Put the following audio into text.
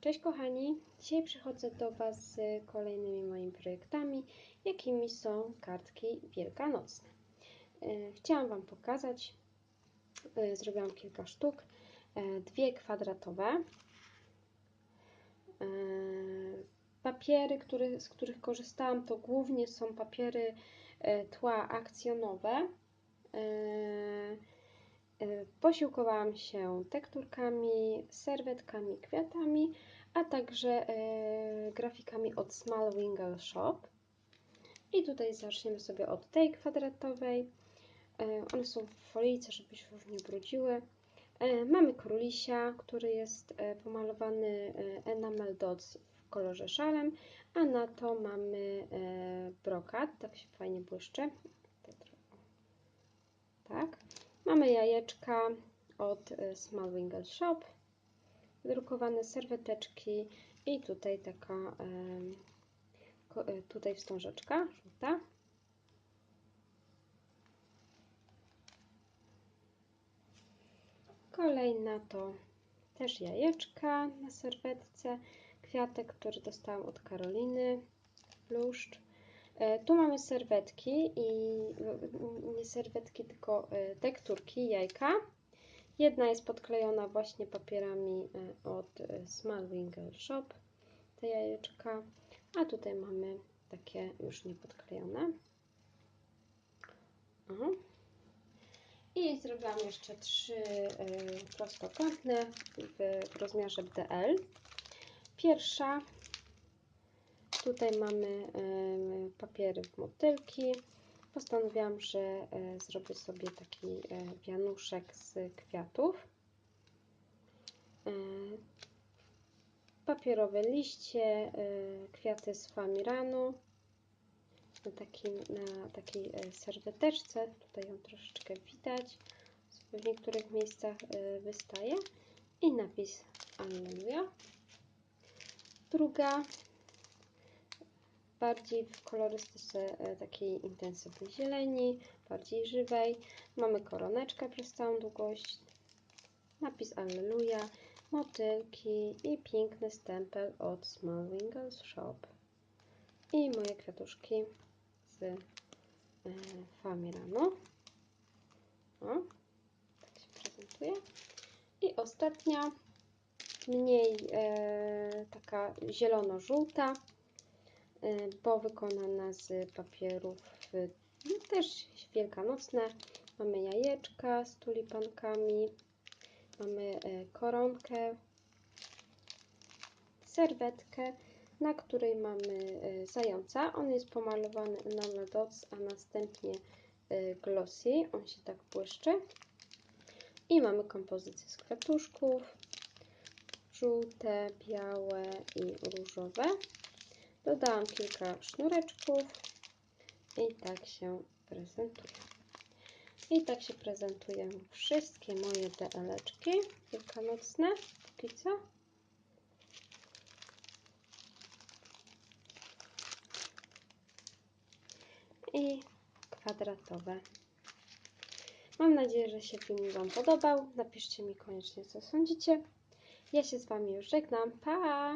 Cześć kochani, dzisiaj przychodzę do Was z kolejnymi moimi projektami, jakimi są kartki wielkanocne. E, chciałam Wam pokazać, e, zrobiłam kilka sztuk, e, dwie kwadratowe, papiery, które, z których korzystałam to głównie są papiery tła akcjonowe, Posiłkowałam się tekturkami, serwetkami, kwiatami, a także e, grafikami od Small Wingle Shop. I tutaj zaczniemy sobie od tej kwadratowej. E, one są w folijce, żeby się już nie brudziły. Mamy królisia, który jest pomalowany enamel dots w kolorze szarym, a na to mamy brokat, tak się fajnie błyszczy. Tak. Mamy jajeczka od Small Wingle Shop drukowane serweteczki i tutaj taka e, tutaj wstążeczka żółta. Kolejna to też jajeczka na serwetce, kwiatek, który dostałam od Karoliny, bluszcz. E, tu mamy serwetki i nie serwetki, tylko e, tekturki, jajka. Jedna jest podklejona właśnie papierami e, od e, Small Wingle Shop, te jajeczka, a tutaj mamy takie już niepodklejone. I zrobiłam jeszcze trzy prostokątne w rozmiarze DL. Pierwsza, tutaj mamy papiery w motylki, postanowiłam, że e, zrobię sobie taki e, wianuszek z kwiatów. E, papierowe liście, kwiaty z famiranu na, takim, na takiej serweteczce. Tutaj ją troszeczkę widać. W niektórych miejscach wystaje. I napis Alleluja. Druga bardziej w kolorystyce e, takiej intensywnej zieleni, bardziej żywej. Mamy koroneczkę przez całą długość, napis Alleluja, motylki i piękny stempel od Small Wingles Shop. I moje kwiatuszki z e, Famiranu. O, tak się prezentuje. I ostatnia, mniej e, taka zielono-żółta, Y, bo wykonana z papierów no, też wielkanocne. Mamy jajeczka z tulipankami, mamy y, koronkę, serwetkę, na której mamy y, zająca. On jest pomalowany na dots, a następnie glossy. On się tak błyszczy. I mamy kompozycję z kwiatuszków, żółte, białe i różowe. Dodałam kilka sznureczków i tak się prezentuje. I tak się prezentują wszystkie moje DL-eczki wielkanocne, póki co. I kwadratowe. Mam nadzieję, że się film Wam podobał. Napiszcie mi koniecznie, co sądzicie. Ja się z Wami już żegnam. Pa!